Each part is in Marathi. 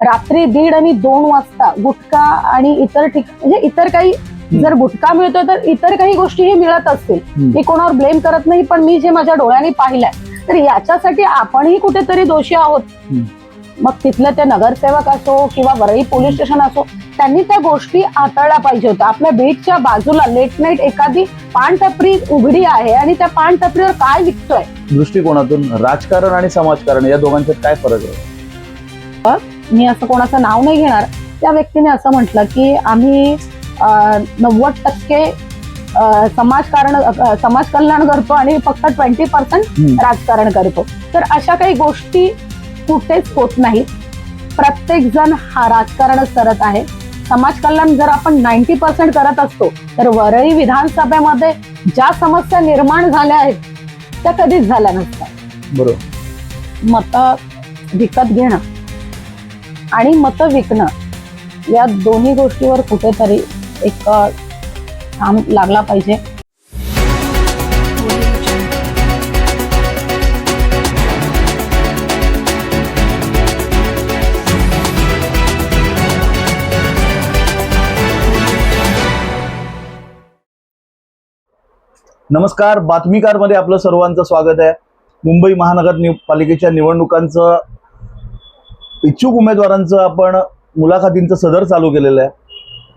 रात्री दीड आणि दोन वाजता गुटखा आणि इतर ठिक म्हणजे इतर काही जर गुटखा मिळतोय तर इतर काही गोष्टीही मिळत असतील. मी कोणावर ब्लेम करत नाही पण मी जे माझ्या डोळ्यांनी पाहिलंय तर याच्यासाठी आपणही कुठेतरी दोषी आहोत. मग तिथले ते नगरसेवक असो किंवा वरळी पोलीस स्टेशन असो त्यांनी त्या गोष्टी हाताळल्या पाहिजे होत्या. आपल्या बीचच्या बाजूला लेट नाईट एखादी पानटपरी उघडी आहे आणि त्या पानटपरीवर काय विकतोय? दृष्टिकोनातून राजकारण आणि समाजकारण या दोघांच्यात काय फरक आहे? मी असं कोणाचं नाव नाही घेणार. त्या व्यक्तीने असं म्हटलं की आम्ही नव्वद टक्के समाजकारण अं, समाज कल्याण करतो आणि फक्त ट्वेंटी पर्सेंट. राजकारण करतो. तर अशा काही गोष्टी कुठेच होत नाहीत. प्रत्येक जण हा राजकारणच करत आहे. समाज कल्याण जर आपण नाईन्टी पर्सेंट करत असतो तर वरळी विधानसभेमध्ये ज्या समस्या निर्माण झाल्या आहेत त्या कधीच झाल्या नसतात. बरोबर. मतं विकत घेणं. आणि मतं विकणं या दोन्ही गोष्टीवर कुठेतरी एक थांब लागला पाहिजे. नमस्कार बातमीकारमध्ये आपलं सर्वांचं स्वागत आहे. मुंबई महानगर पालिकेच्या निवडणुकांचं इच्छुक उमेदवारांचं आपण मुलाखतींचं सदर चालू केलेलं आहे.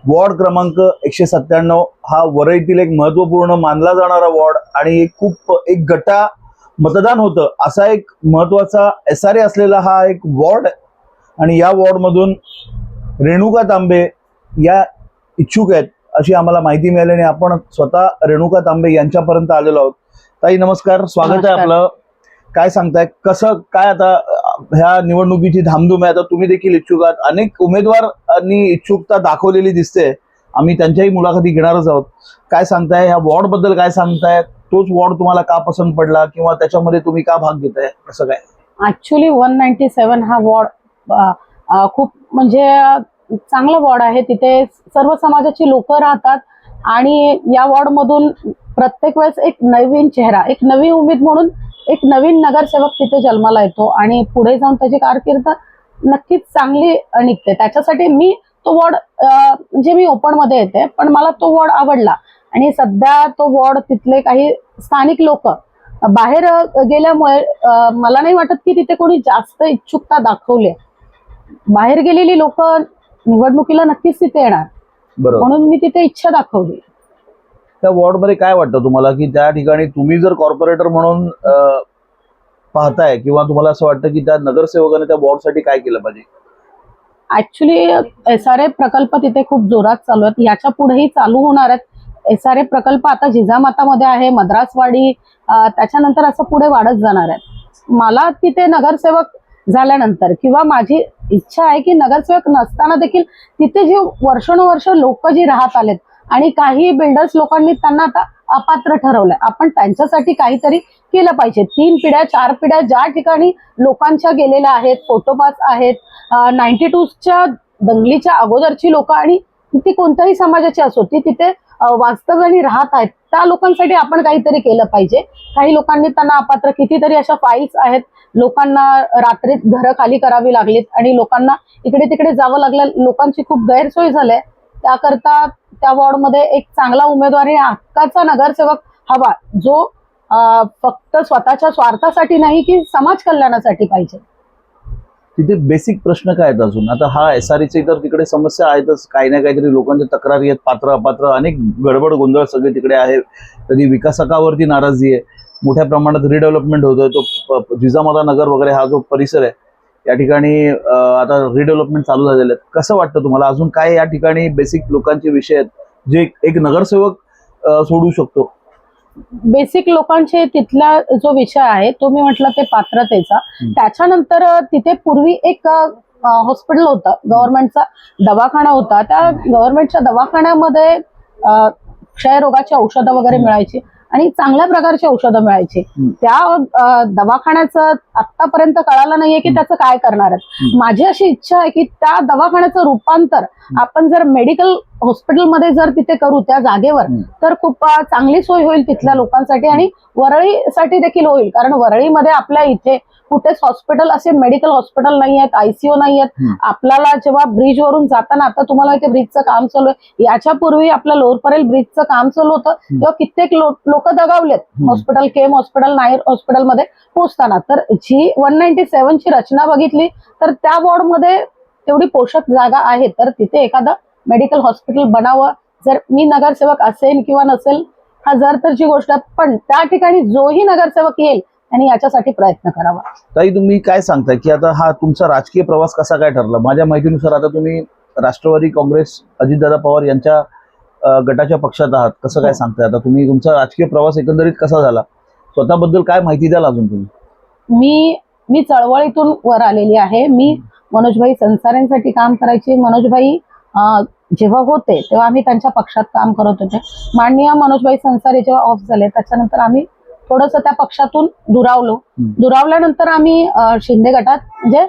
वॉर्ड क्रमांक एकशे सत्त्याण्णव हा वरईतील एक महत्त्वपूर्ण मानला जाणारा वॉर्ड आणि एक खूप एक गटा मतदान होतं. असा एक महत्त्वाचा एस आर ए असलेला हा एक वॉर्ड आहे आणि या वॉर्डमधून रेणुका तांबे या इच्छुक आहेत अशी आम्हाला माहिती मिळाली आणि आपण स्वतः रेणुका तांबे यांच्यापर्यंत आलेलो आहोत. ताई नमस्कार. स्वागत आहे. आपलं. काय सांगताय? कसं काय आता ह्या निवडणुकीची धामधूम आहे. आता तुम्ही देखील इच्छुक आहात. अनेक उमेदवारांनी इच्छुकता दाखवलेली दिसते. आम्ही त्यांच्याही मुलाखती घेणारच आहोत. काय सांगताय? ह्या वॉर्डबद्दल काय सांगताय? तोच वॉर्ड तुम्हाला का पसंत पडला? किंवा त्याच्यामध्ये तुम्ही का भाग घेताय? असं काय? ऍक्च्युली वन नाईन्टी सेवन हा वॉर्ड खूप म्हणजे चांगला वॉर्ड आहे. तिथे सर्व समाजाची लोक राहतात. आणि या वॉर्डमधून प्रत्येक वेळेस एक नवीन चेहरा एक नवी उमेद म्हणून एक नवीन नगरसेवक तिथे जन्माला येतो आणि पुढे जाऊन त्याची कारकीर्द नक्कीच चांगली निघते. त्याच्यासाठी मी तो वॉर्ड म्हणजे मी ओपनमध्ये येते पण मला तो वॉर्ड आवडला. आणि सध्या तो वॉर्ड तिथले काही स्थानिक लोक बाहेर गेल्यामुळे मला नाही वाटत की तिथे कोणी जास्त इच्छुकता दाखवली. आहे. बाहेर गेलेली लोक निवडणुकीला नक्कीच तिथे येणार. म्हणून मी तिथे इच्छा दाखवली. त्या वॉर्डमध्ये काय वाटतं तुम्हाला? की त्या ठिकाणी तुम्ही जर कॉर्पोरेटर म्हणून पाहताय किंवा तुम्हाला असं वाटतं की त्या नगरसेवकाने त्या वॉर्डसाठी काय केलं पाहिजे? ऍक्च्युली एस आर ए प्रकल्प तिथे खूप जोरात चालू आहेत. याच्या पुढेही चालू होणार आहेत. एस आर ए प्रकल्प आता जिजामातामध्ये आहे मद्रासवाडी त्याच्यानंतर असं पुढे वाढत जाणार आहे मला तिथे नगरसेवक झाल्यानंतर किंवा माझी इच्छा आहे की नगरसेवक नसताना देखील तिथे जे वर्षानुवर्ष लोक जी राहत आलेत आणि काही बिल्डर्स लोकांनी त्यांना आता अपात्र ठरवलंय. आपण त्यांच्यासाठी काहीतरी केलं पाहिजे. तीन पिढ्या चार पिढ्या ज्या ठिकाणी लोकांच्या गेलेल्या आहेत फोटोपास आहेत नाईन्टी टूच्या दंगलीच्या अगोदरची लोक आणि ती कोणत्याही समाजाची असो ती तिथे वास्तव्यानी राहत आहेत त्या लोकांसाठी आपण काहीतरी केलं पाहिजे. काही लोकांनी त्यांना अपात्र कितीतरी अशा फाईल्स आहेत. लोकांना रात्रीत घरं खाली करावी लागलीत आणि लोकांना इकडे तिकडे जावं लागलं. लोकांची खूप गैरसोय झाली आहे. त्याकरता त्या वॉर्डमध्ये एक चांगला उमेदवार आणि हक्काचा नगरसेवक हवा जो फक्त स्वतःच्या स्वार्थासाठी नाही की समाज कल्याणासाठी पाहिजे. तिथे बेसिक प्रश्न काय आहेत अजून? आता हा एस आर तर तिकडे समस्या आहेतच. काही ना काहीतरी लोकांच्या तक्रारी आहेत पात्र अपात्र अनेक गडबड गोंधळ सगळे तिकडे आहे कधी विकासकावरती नाराजी आहे. मोठ्या प्रमाणात रिडेव्हलपमेंट होतोय. तो जिजामाता नगर वगैरे हा जो परिसर आहे या ठिकाणी आता रिडेव्हलपमेंट चालू झालेलं आहे कसं वाटतं तुम्हाला? अजून काय या ठिकाणी बेसिक लोकांचे विषय आहेत जे एक नगरसेवक सोडू शकतो? बेसिक लोकांचे तिथला जो विषय आहे तो मी म्हटलं ते पात्रतेचा. त्याच्यानंतर तिथे पूर्वी एक हॉस्पिटल होतं. गव्हर्नमेंटचा दवाखाना होता. त्या गव्हर्नमेंटच्या दवाखान्यामध्ये क्षयरोगाची औषधं वगैरे. मिळायची. आणि चांगल्या प्रकारची औषधं मिळायची. त्या दवाखान्याचं आतापर्यंत कळालं नाहीये की त्याचं काय करणार आहेत. माझी अशी इच्छा आहे की त्या दवाखान्याचं रूपांतर आपण जर मेडिकल हॉस्पिटलमध्ये जर तिथे करू त्या जागेवर. तर खूप चांगली सोय होईल तिथल्या लोकांसाठी आणि वरळीसाठी देखील होईल. कारण वरळीमध्ये आपल्या इथे कुठेच हॉस्पिटल असे मेडिकल हॉस्पिटल नाही आहेत आयसीयू नाही आहेत. आपल्याला जेव्हा ब्रिज वरून जाताना आता तुम्हाला इथे ब्रिजचं काम चालू आहे. याच्यापूर्वी आपलं लोअर परेल ब्रिजचं काम चालू होतं. तेव्हा कित्येक लोक दगावलेत. हम्म. हॉस्पिटल केम हॉस्पिटल नायर हॉस्पिटलमध्ये पोहोचताना. तर जी वन नाईन्टी ची रचना बघितली तर त्या वॉर्डमध्ये तेवढी पोषक जागा आहे. तर तिथे एखादं मेडिकल हॉस्पिटल बनावं. जर मी नगरसेवक असेल किंवा नसेल हा जर तरची गोष्ट आहे पण त्या ठिकाणी जोही नगरसेवक येईल त्यांनी याच्यासाठी प्रयत्न करावा. ताई तुम्ही काय सांगताय की आता हा तुमचा राजकीय प्रवास कसा काय ठरला? माझ्या माहितीनुसार आता तुम्ही राष्ट्रवादी काँग्रेस अजितदादा पवार यांच्या गटाच्या पक्षात आहात कसं काय हो. सांगताय? आता तुम्ही तुमचा राजकीय प्रवास एकंदरीत कसा झाला? स्वतःबद्दल काय माहिती द्याल अजून तुम्ही? मी मी चळवळीतून वर आलेली आहे. मी मनोजभाई संसारांसाठी काम करायचे. मनोजभाई जेव्हा होते तेव्हा आम्ही त्यांच्या पक्षात काम करत होते. माननीय मनोजभाई संसारे जेव्हा ऑफ झाले त्याच्यानंतर आम्ही थोडस त्या पक्षातून दुरावलो. दुरावल्यानंतर आम्ही शिंदे गटात म्हणजे.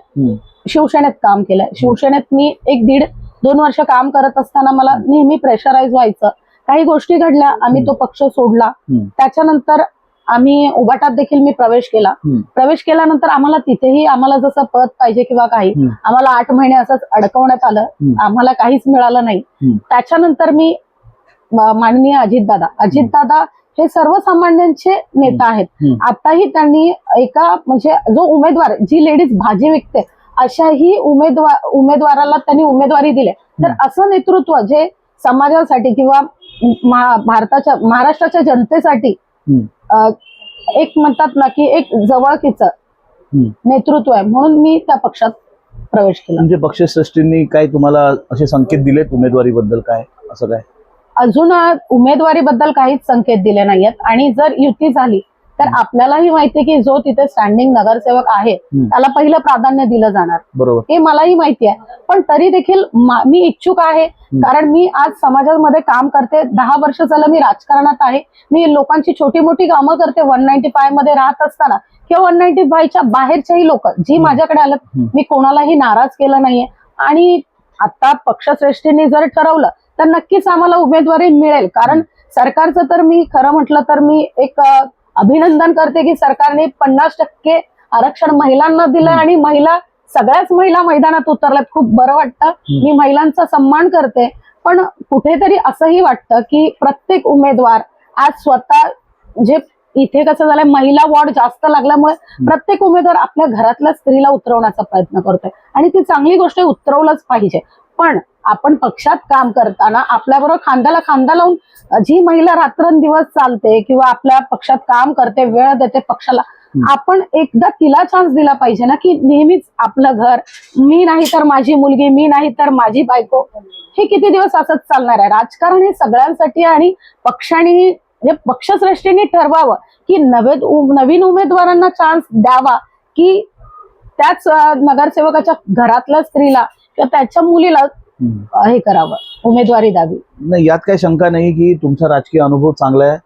शिवसेनेत काम केलंय शिवसेनेत मी एक दीड दोन वर्ष काम करत असताना मला नेहमी प्रेशराईज व्हायचं काही गोष्टी घडल्या आम्ही तो पक्ष सोडला. त्याच्यानंतर आम्ही उबाटात देखील मी प्रवेश केला. प्रवेश केल्यानंतर आम्हाला तिथेही आम्हाला जसं पद पाहिजे किंवा काही. आम्हाला आठ महिने असंच अडकवण्यात आलं. आम्हाला काहीच मिळालं नाही. त्याच्यानंतर मी माननीय अजितदादा अजितदादा हे सर्वसामान्यांचे नेता आहेत. आताही त्यांनी एका म्हणजे जो उमेदवार जी लेडीज भाजी विकते अशाही उमेदवार उमेदवाराला त्यांनी उमेदवारी दिली. तर. असं नेतृत्व जे समाजासाठी किंवा भारताच्या महाराष्ट्राच्या जनतेसाठी एक म्हणतात ना की एक जवळकीचं. नेतृत्व आहे. म्हणून मी त्या पक्षात प्रवेश केला. म्हणजे पक्षश्रेष्ठींनी काय तुम्हाला असे संकेत दिलेत उमेदवारीबद्दल काय? असं काय? अजून उमेदवारीबद्दल काहीच संकेत दिले नाहीयेत. आणि जर युती झाली तर आपल्यालाही माहिती की जो तिथे स्टँडिंग नगरसेवक आहे. त्याला पहिलं प्राधान्य दिलं जाणार. बरोबर. हे मलाही माहिती आहे. पण तरी देखील मा- इच्छुक आहे कारण मी आज समाजामध्ये काम करते दहा वर्ष झालं मी राजकारणात आहे. मी लोकांची छोटी मोठी कामं करते वन नाईन्टी फायमध्ये राहत असताना. किंवा वन नाईन्टी फायच्या बाहेरच्याही लोक जी माझ्याकडे आलं. मी कोणालाही नाराज केलं नाहीये. आणि आता पक्षश्रेष्ठींनी जर ठरवलं तर नक्कीच आम्हाला उमेदवारी मिळेल. कारण सरकारचं तर मी खरं म्हटलं तर मी एक अभिनंदन करते की सरकारने पन्नास टक्के आरक्षण महिलांना दिलं आणि महिला सगळ्याच महिला मैदानात उतरल्यात. खूप बरं वाटतं. मी महिलांचा सन्मान करते. पण कुठेतरी असंही वाटतं की प्रत्येक उमेदवार आज स्वतः जे इथे कसं झालंय महिला वॉर्ड जास्त लागल्यामुळे प्रत्येक उमेदवार आपल्या घरातल्या स्त्रीला उतरवण्याचा प्रयत्न करतोय. आणि ती चांगली गोष्ट उतरवलंच पाहिजे. पण आपण पक्षात काम करताना आपल्याबरोबर खांद्याला खांदा लावून जी महिला रात्रंदिवस चालते किंवा आपल्या पक्षात काम करते वेळ देते पक्षाला आपण एकदा तिला चान्स दिला पाहिजे ना की नेहमीच आपलं घर मी नाही तर माझी मुलगी मी नाही तर माझी बायको हे किती दिवस असंच चालणार आहे? राजकारण हे सगळ्यांसाठी आणि पक्षाने म्हणजे पक्षश्रेष्ठींनी ठरवावं की नवे नवीन उमेदवारांना चान्स द्यावा की त्याच नगरसेवकाच्या घरातल्या स्त्रीला किंवा त्याच्या मुलीला हे करावं. उमेदवारी द्यावी. नाही यात काही शंका नाही की तुमचा राजकीय अनुभव चांगला आहे.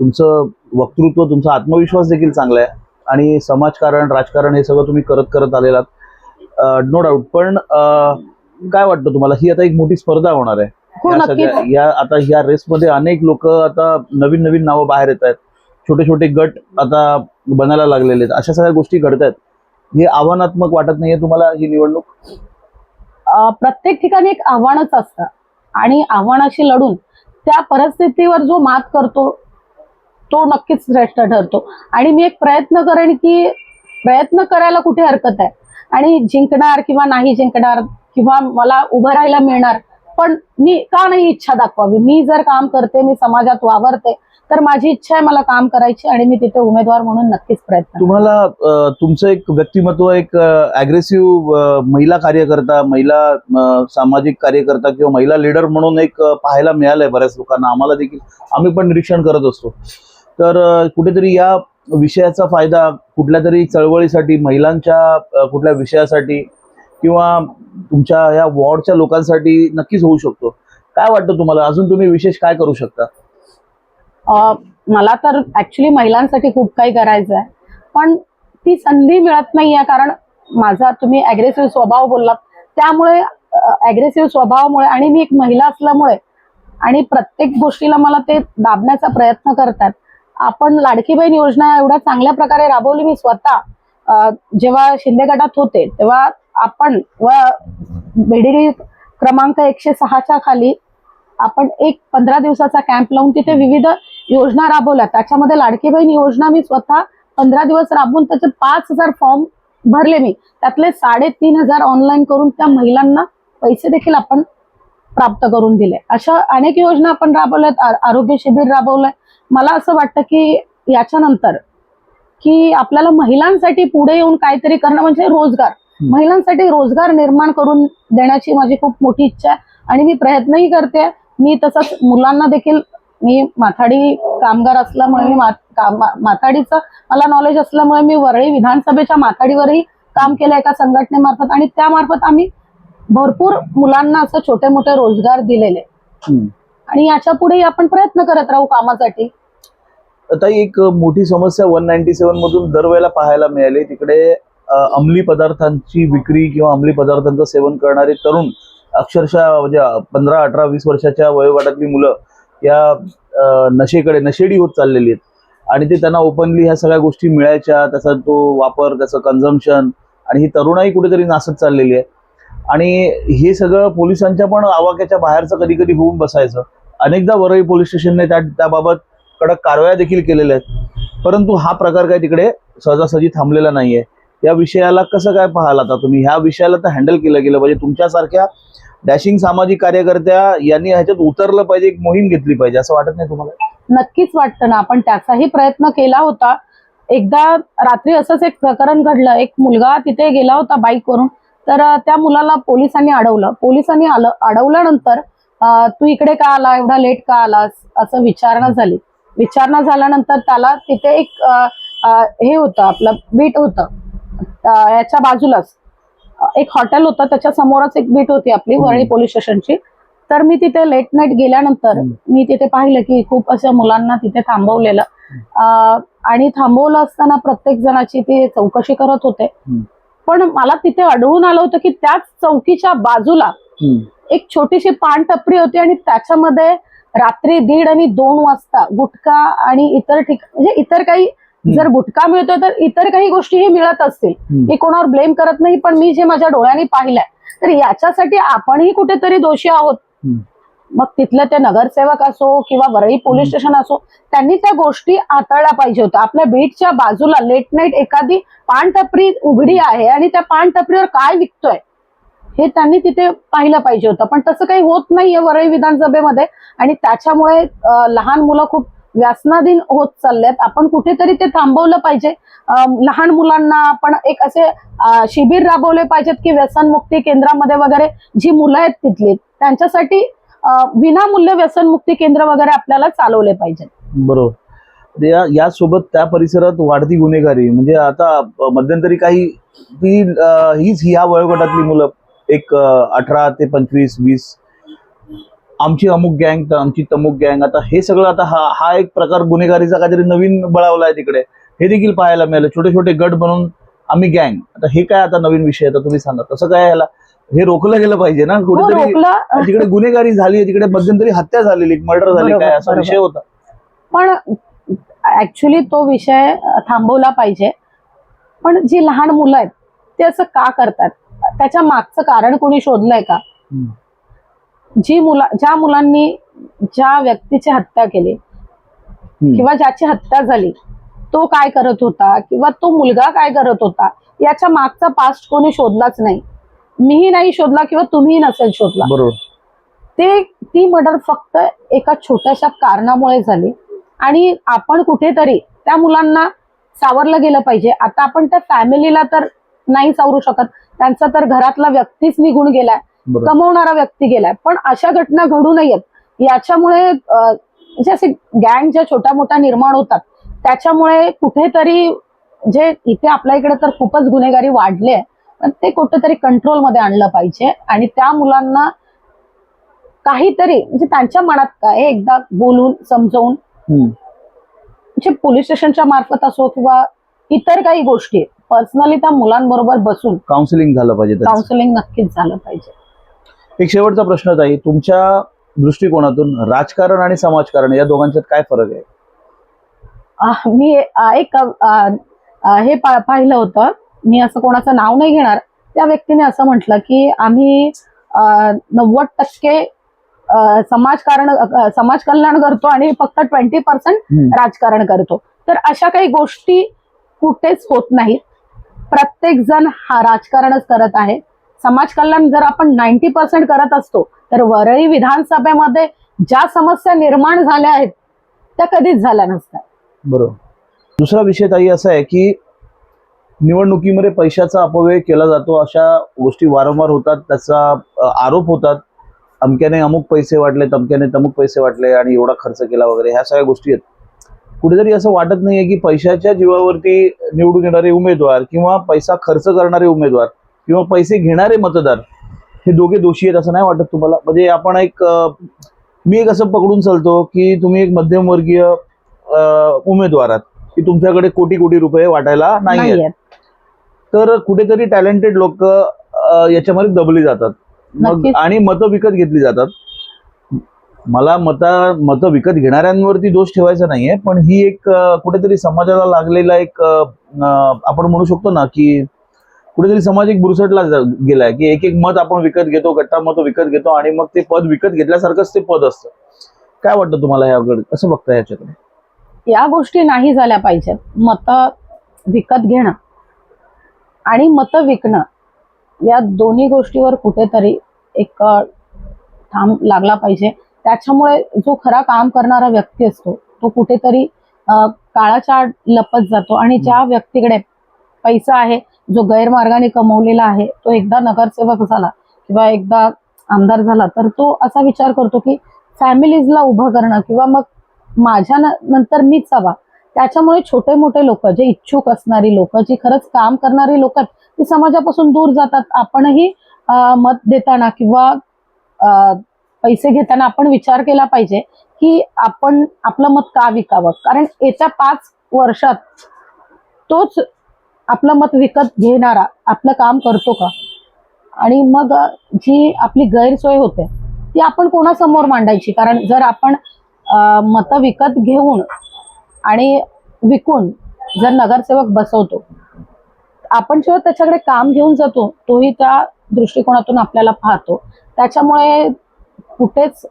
तुमचं वक्तृत्व तुमचा आत्मविश्वास देखील चांगला आहे. आणि समाजकारण राजकारण हे सगळं तुम्ही करत करत आलेलात. नो डाऊट पण काय वाटतं तुम्हाला? ही आता एक मोठी स्पर्धा होणार आहे. हो या या आता ह्या रेसमध्ये अनेक लोक आता नवीन नवीन नावं बाहेर येत आहेत. छोटे छोटे गट आता बनायला लागलेले आहेत. अशा सगळ्या गोष्टी घडत आहेत. हे आव्हानात्मक वाटत नाहीये तुम्हाला ही निवडणूक? प्रत्येक ठिकाणी एक आव्हानच असतं. आणि आव्हानाशी लढून त्या परिस्थितीवर जो मात करतो तो नक्कीच श्रेष्ठ ठरतो. आणि मी एक प्रयत्न करेन की प्रयत्न करायला कुठे हरकत आहे. आणि जिंकणार किंवा नाही जिंकणार किंवा मला उभं राहायला मिळणार पण मी का नाही इच्छा दाखवावी? मी जर काम करते मी समाजात वावरते तर माझी इच्छा आहे मला काम करायची आणि मी तिथे उमेदवार म्हणून नक्कीच प्रयत्न तुम्हाला तुमचं एक व्यक्तिमत्व एक अग्रेसिव्ह महिला कार्यकर्ता महिला सामाजिक कार्यकर्ता किंवा महिला लीडर म्हणून एक पाहायला मिळालंय बऱ्याच लोकांना. आम्हाला देखील आम्ही पण निरीक्षण करत असतो. तर कुठेतरी या विषयाचा फायदा कुठल्या तरी चळवळीसाठी महिलांच्या कुठल्या विषयासाठी किंवा तुमच्या या वॉर्डच्या लोकांसाठी नक्कीच होऊ शकतो. काय वाटतं तुम्हाला? अजून तुम्ही विशेष काय करू शकता? अ, मला तर ऍक्च्युली महिलांसाठी खूप काही करायचं आहे. पण ती संधी मिळत नाहीये कारण माझा तुम्ही अग्रेसिव्ह स्वभाव बोललात. त्यामुळे अग्रेसिव्ह स्वभावामुळे आणि मी एक महिला असल्यामुळे आणि प्रत्येक गोष्टीला मला ते दाबण्याचा प्रयत्न करतात. आपण लाडकी बहीण योजना एवढ्या चांगल्या प्रकारे राबवली मी स्वतः. जेव्हा शिंदे गटात होते तेव्हा आपण व बेडेरी क्रमांक एकशे सहाच्या खाली आपण एक पंधरा दिवसाचा कॅम्प लावून तिथे विविध योजना राबवल्या. त्याच्यामध्ये लाडकी बहीण योजना मी स्वतः पंधरा दिवस राबवून त्याचे पाच हजार फॉर्म भरले मी. त्यातले साडेतीन हजार ऑनलाईन करून त्या महिलांना पैसे देखील आपण प्राप्त करून दिले. अशा अनेक योजना आपण राबवल्यात. आरोग्य शिबिर राबवलंय. मला असं वाटतं की याच्यानंतर की आपल्याला महिलांसाठी पुढे येऊन काहीतरी करणं म्हणजे रोजगार. महिलांसाठी रोजगार निर्माण करून देण्याची माझी खूप मोठी इच्छा आहे आणि मी प्रयत्नही करते. मी तसंच मुलांना देखील मी माथाडी कामगार असल्यामुळे मी माथाडीचं मला नॉलेज असल्यामुळे मी वरळी विधानसभेच्या माथाडीवरही काम केलं एका संघटनेमार्फत आणि त्यामार्फत आम्ही भरपूर मुलांना असं छोटे मोठे रोजगार दिलेले. आणि याच्या पुढेही आपण प्रयत्न करत राहू कामासाठी. आता एक मोठी समस्या वन नाईन्टी सेव्हन मधून दरवेळेला पाहायला मिळाली. तिकडे अंमली पदार्थांची विक्री किंवा अंमली पदार्थांचं सेवन करणारे तरुण अक्षरशः म्हणजे पंधरा अठरा वीस वर्षाच्या वयोगटातली मुलं या नशेकडे नशेडी होत चाललेली आहेत. आणि ते त्यांना ओपनली ह्या सगळ्या गोष्टी मिळायच्या त्याचा तो वापर त्याचं कन्झम्पशन आणि ही तरुणाई कुठेतरी नासत चाललेली आहे. आणि हे सगळं पोलिसांच्या पण आवाक्याच्या बाहेरचं कधी कधी होऊन बसायचं. अनेकदा वरळी पोलीस स्टेशनने त्या त्याबाबत कडक कारवाया देखील केलेल्या आहेत. परंतु हा प्रकार काय तिकडे सहजासहजी थांबलेला नाही आहे या विषयाला कसं काय पाहाल आता तुम्ही? ह्या विषयाला तर हँडल केलं गेलं पाहिजे. तुमच्यासारख्या डॅशिंग सामाजिक कार्यकर्त्या यांनी ह्याच्यात उतरलं पाहिजे एक मोहीम घेतली पाहिजे असं वाटत नाही तुम्हाला? नक्कीच वाटतं ना. आपण त्याचाही प्रयत्न केला होता. एकदा रात्री असंच एक प्रकरण घडलं. एक मुलगा तिथे गेला होता बाईकवरून. तर त्या मुलाला पोलिसांनी अडवलं. पोलिसांनी आलं अडवल्यानंतर तू इकडे का आला? एवढा लेट का आलास? असं विचारणा झाली. विचारणा झाल्यानंतर त्याला तिथे एक हे होतं आपलं बीट होतं. याच्या बाजूलाच एक हॉटेल होतं त्याच्या समोरच एक बीट होती आपली वरळी पोलीस स्टेशनची तर मी तिथे लेट नाईट गेल्यानंतर. मी तिथे पाहिलं की खूप अशा मुलांना तिथे थांबवलेलं आणि थांबवलं असताना प्रत्येक जणाची ते चौकशी करत होते. पण मला तिथे आढळून आलं होतं की त्याच चौकीच्या बाजूला. एक छोटीशी पान टपरी होती आणि त्याच्यामध्ये रात्री दीड आणि दोन वाजता गुटखा आणि इतर ठिक म्हणजे इतर काही जर गुटखा मिळतोय तर इतर काही गोष्टीही मिळत असतील. मी कोणावर ब्लेम करत नाही पण मी जे माझ्या डोळ्यांनी पाहिलंय तर याच्यासाठी आपणही कुठेतरी दोषी आहोत. मग तिथले ते नगरसेवक असो किंवा वरळी पोलीस स्टेशन असो त्यांनी त्या गोष्टी हाताळल्या पाहिजे होत्या. आपल्या बीटच्या बाजूला लेट नाईट एखादी पान टपरी उघडी आहे आणि त्या पान टपरीवर काय विकतोय हे त्यांनी तिथे पाहिलं पाहिजे होतं. पण तसं काही होत नाहीये वरळी विधानसभेमध्ये आणि त्याच्यामुळे लहान मुलं खूप व्यसनाधीन होत चाललेत. आपण कुठेतरी ते थांबवलं पाहिजे. लहान मुलांना आपण एक असे शिबिर राबवले पाहिजेत की व्यसनमुक्ती केंद्रामध्ये वगैरे जी मुलं आहेत तिथली त्यांच्यासाठी विनामूल्य व्यसनमुक्ती केंद्र वगैरे आपल्याला चालवले पाहिजेत. बरोबर. म्हणजे या यासोबत त्या परिसरात वाढती गुन्हेगारी म्हणजे आता मध्यंतरी काही ती हीच ह्या वयोगटातली मुलं एक अठरा ते पंचवीस वीस आमची अमुक गँग तर आमची तमुक गँग. आता हे सगळं आता हा हा एक प्रकार गुन्हेगारीचा काहीतरी नवीन बळावला आहे तिकडे. हे देखील पाहायला मिळालं. छोटे छोटे गट बनवून आम्ही गँग. आता हे काय आता नवीन विषय आता तुम्ही सांगा. तसं काय याला? हे रोखलं गेलं पाहिजे ना? हो, कुठेतरी तिकडे गुन्हेगारी झाली तिकडे मध्यंतरी हत्या झालेली मर्डर झाली काय असा. विषय होता. पण ऍक्च्युली तो विषय थांबवला पाहिजे. पण जी लहान मुलं आहेत ते असं का करतात? त्याच्या मागचं कारण कोणी शोधलंय का. जी मुला ज्या मुलांनी ज्या व्यक्तीची हत्या केली. किंवा ज्याची हत्या झाली तो काय करत होता किंवा तो मुलगा काय करत होता याच्या मागचा पास्ट कोणी शोधलाच नाही. मीही नाही शोधला किंवा तुम्हीही नसेल शोधला. बरोबर. ते ती मर्डर फक्त एका छोट्याशा कारणामुळे झाली आणि आपण कुठेतरी त्या मुलांना सावरलं गेलं पाहिजे. आता आपण त्या फॅमिलीला तर नाही सावरू शकत. त्यांचा तर घरातला व्यक्तीच निघून गेलाय. कमवणारा व्यक्ती गेलाय. पण अशा घटना घडू नयेत. याच्यामुळे म्हणजे असे गँग ज्या छोट्या मोठ्या निर्माण होतात त्याच्यामुळे कुठेतरी जे इथे आपल्या इकडे तर खूपच गुन्हेगारी वाढली आहे पण ते कुठेतरी कंट्रोलमध्ये आणलं पाहिजे. आणि त्या मुलांना काहीतरी म्हणजे त्यांच्या मनात काय एकदा बोलून समजवून. हम्म. जे पोलीस स्टेशनच्या मार्फत असो किंवा इतर काही गोष्टी पर्सनली त्या मुलांबरोबर बसून काउन्सिलिंग झालं पाहिजे. काउन्सिलिंग नक्कीच झालं पाहिजे. एक शेवटचा प्रश्न ताई. तुमच्या दृष्टिकोनातून राजकारण आणि समाजकारण या दोघांच्यात काय फरक आहे? मी एक हे पाहिलं होतं. मी असं कोणाचं नाव नाही घेणार. त्या व्यक्तीने असं म्हटलं की आम्ही नव्वद टक्के समाजकारण समाज कल्याण करतो आणि फक्त ट्वेंटी पर्सेंट. राजकारण करतो. तर अशा काही गोष्टी कुठेच होत नाहीत. प्रत्येक जण हा राजकारणच करत आहे. समाज कल्याण जर आपण नाईन्टी पर्सेंट करत असतो तर वरळी विधानसभेमध्ये ज्या समस्या निर्माण झाल्या आहेत त्या कधीच झाल्या नसत्या. बरोबर. दुसरा विषय ताई असा आहे की निवडणुकीमध्ये पैशाचा अपव्यय केला जातो अशा गोष्टी वारंवार होतात त्याचा आरोप होतात. अमक्याने अमुक पैसे वाटले तमक्याने तमुक पैसे वाटले आणि एवढा खर्च केला वगैरे ह्या सगळ्या गोष्टी आहेत. कुठेतरी असं वाटत नाहीये की पैशाच्या जीवावरती निवडून येणारे उमेदवार किंवा पैसा खर्च करणारे उमेदवार किंवा पैसे घेणारे मतदार हे दोघे दोषी आहेत असं नाही वाटत तुम्हाला? म्हणजे आपण एक मी एक असं पकडून चालतो की तुम्ही एक मध्यमवर्गीय उमेदवार आहात की तुमच्याकडे कोटी कोटी रुपये वाटायला नाही आहेत. तर कुठेतरी टॅलेंटेड लोक याच्यामध्ये दबली जातात. मग. आणि मतं विकत घेतली जातात. मला मता मतं विकत घेणाऱ्यांवरती दोष ठेवायचा नाहीये पण ही एक कुठेतरी समाजाला लागलेला एक आपण म्हणू शकतो ना की कुठेतरी समाज एक बुरसटला गेलाय की एक एक मत आपण विकत घेतो गट्टा मत विकत घेतो आणि मग ते पद विकत घेतल्यासारखंच ते पद असतं. काय वाटतं तुम्हाला याकडे कसं बघता याच्याकडे? या गोष्टी नाही झाल्या पाहिजेत. मतं विकत घेणं आणि मतं विकणं या दोन्ही गोष्टीवर कुठेतरी एक थांब लागला पाहिजे. त्याच्यामुळे जो खरा काम करणारा व्यक्ती असतो तो कुठेतरी काळाच्या आड लपत जातो आणि ज्या व्यक्तीकडे पैसा आहे जो गैरमार्गाने कमवलेला आहे तो एकदा नगरसेवक झाला किंवा एकदा आमदार झाला तर तो असा विचार करतो की फॅमिलीजला उभं करणं किंवा मग माझ्या नंतर मीच हवा त्याच्यामुळे छोटे मोठे लोक जे इच्छुक असणारी लोक जी खरंच काम करणारी लोक आहेत ती समाजापासून दूर जातात. आपणही मत देताना किंवा अं, पैसे घेताना आपण विचार केला पाहिजे की आपण आपलं मत का विकावं? कारण येत्या पाच वर्षात तोच आपलं मत विकत घेणारा आपलं काम करतो का? आणि मग जी आपली गैरसोय होते ती आपण कोणासमोर मांडायची? कारण जर आपण मतं विकत घेऊन आणि विकून जर नगरसेवक बसवतो आपण जेव्हा त्याच्याकडे काम घेऊन जातो तोही त्या दृष्टिकोनातून आपल्याला पाहतो. त्याच्यामुळे कुठेच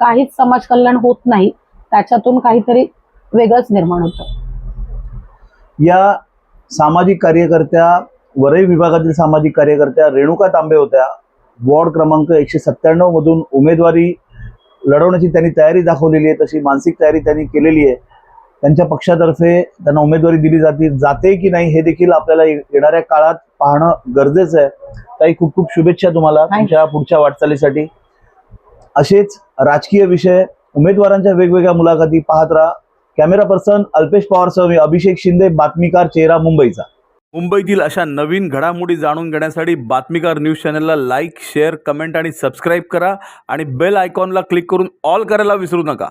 काहीच समाज कल्याण होत नाही. त्याच्यातून काहीतरी वेगळंच निर्माण होतं. या सामाजिक कार्यकर्त्या वरळी विभागातील सामाजिक कार्यकर्त्या रेणुका तांबे होत्या. वॉर्ड क्रमांक एकशे सत्त्याण्णव मधून उमेदवारी लढवण्याची त्यांनी तयारी दाखवलेली आहे तशी मानसिक तयारी त्यांनी केलेली आहे. त्यांच्या पक्षातर्फे त्यांना उमेदवारी दिली जाते जाते की नाही हे देखील आपल्याला येणाऱ्या काळात पाहणं गरजेचं आहे. ताई खूप खूप शुभेच्छा तुम्हाला. तुमच्या पुढच्या वाटचालीसाठी. असेच राजकीय विषय उमेदवारांच्या वेगवेगळ्या मुलाखती पाहत राहा. कॅमेरा पर्सन अल्पेश पवारसह मी अभिषेक शिंदे बातमीकार चेहरा मुंबईचा. मुंबईतील अशा नवीन घडामोडी जाणून घेण्यासाठी बातमीकार न्यूज चॅनलला लाईक शेअर कमेंट आणि सबस्क्राईब करा आणि बेल आयकॉनला क्लिक करून ऑल करायला विसरू नका.